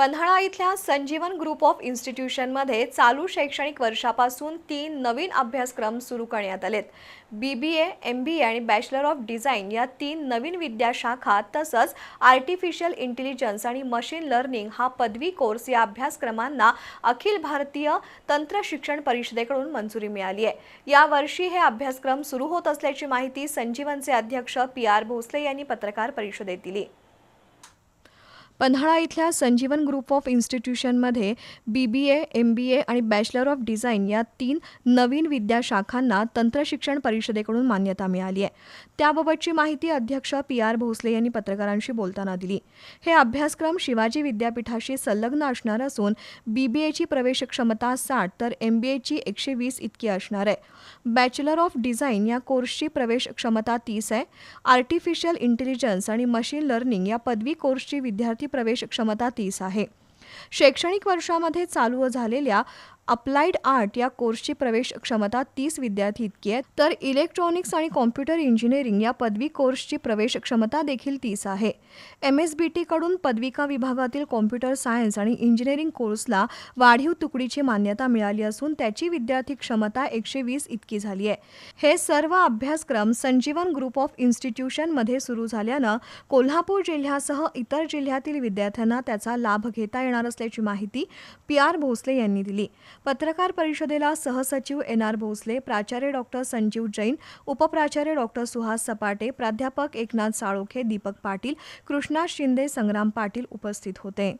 पन्हाळा इथल्या Sanjeevan group of इन्स्टिट्यूशनमध्ये चालू शैक्षणिक वर्षापासून तीन नवीन अभ्यासक्रम सुरू करण्यात आलेत. बी B A M B A आणि बॅचलर ऑफ डिझाईन या तीन नवीन विद्याशाखा तसंच आर्टिफिशियल इंटेलिजन्स आणि मशीन लर्निंग हा पदवी कोर्स या अभ्यासक्रमांना अखिल भारतीय तंत्र शिक्षण परिषदेकडून मंजुरी मिळाली आहे. यावर्षी हे अभ्यासक्रम सुरू होत असल्याची माहिती संजीवनचे अध्यक्ष पी आर भोसले यांनी पत्रकार परिषदेत दिली. पन्हाळा इथल्या Sanjeevan group of इन्स्टिट्यूशनमध्ये B B A M B A आणि बॅचलर ऑफ डिझाईन या तीन नवीन विद्याशाखांना तंत्रशिक्षण परिषदेकडून मान्यता मिळाली आहे. त्याबाबतची माहिती अध्यक्ष पी आर भोसले यांनी पत्रकारांशी बोलताना दिली. हे अभ्यासक्रम शिवाजी विद्यापीठाशी संलग्न असणार असून बी बी एची प्रवेश क्षमता साठ तर एम बी एची एकशे वीस इतकी असणार आहे. बॅचलर ऑफ डिझाईन या कोर्सची प्रवेश क्षमता तीस आहे. आर्टिफिशियल इंटेलिजन्स आणि मशीन लर्निंग या पदवी कोर्सची विद्यार्थी प्रवेश क्षमता तीस आहे. शैक्षणिक वर्षामध्ये चालू झालेल्या अप्लाइड आर्ट या कोर्सची प्रवेश क्षमता तीस विद्यार्थी इतकी आहे. तर इलेक्ट्रॉनिक्स आणि कॉम्प्युटर इंजिनिअरिंग या पदवी कोर्सची प्रवेश क्षमता देखील तीस आहे. एम एस बी टीकडून पदविका विभागातील कॉम्प्युटर सायन्स आणि इंजिनिअरिंग कोर्सला वाढीव तुकडीची मान्यता मिळाली असून त्याची विद्यार्थी क्षमता एकशे वीस इतकी झाली आहे. हे सर्व अभ्यासक्रम संजीवन ग्रुप ऑफ इन्स्टिट्यूशनमध्ये सुरू झाल्यानं कोल्हापूर जिल्ह्यासह इतर जिल्ह्यातील विद्यार्थ्यांना त्याचा लाभ घेता येणार असल्याची माहिती पी आर भोसले यांनी दिली. पत्रकार परिषदेला सहसचिव एन आर भोसले प्राचार्य डॉक्टर संजीव जैन उपप्राचार्य डॉक्टर सुहास सपाटे प्राध्यापक एकनाथ साळोखे दीपक पाटील कृष्णा शिंदे संग्राम पाटील उपस्थित होते.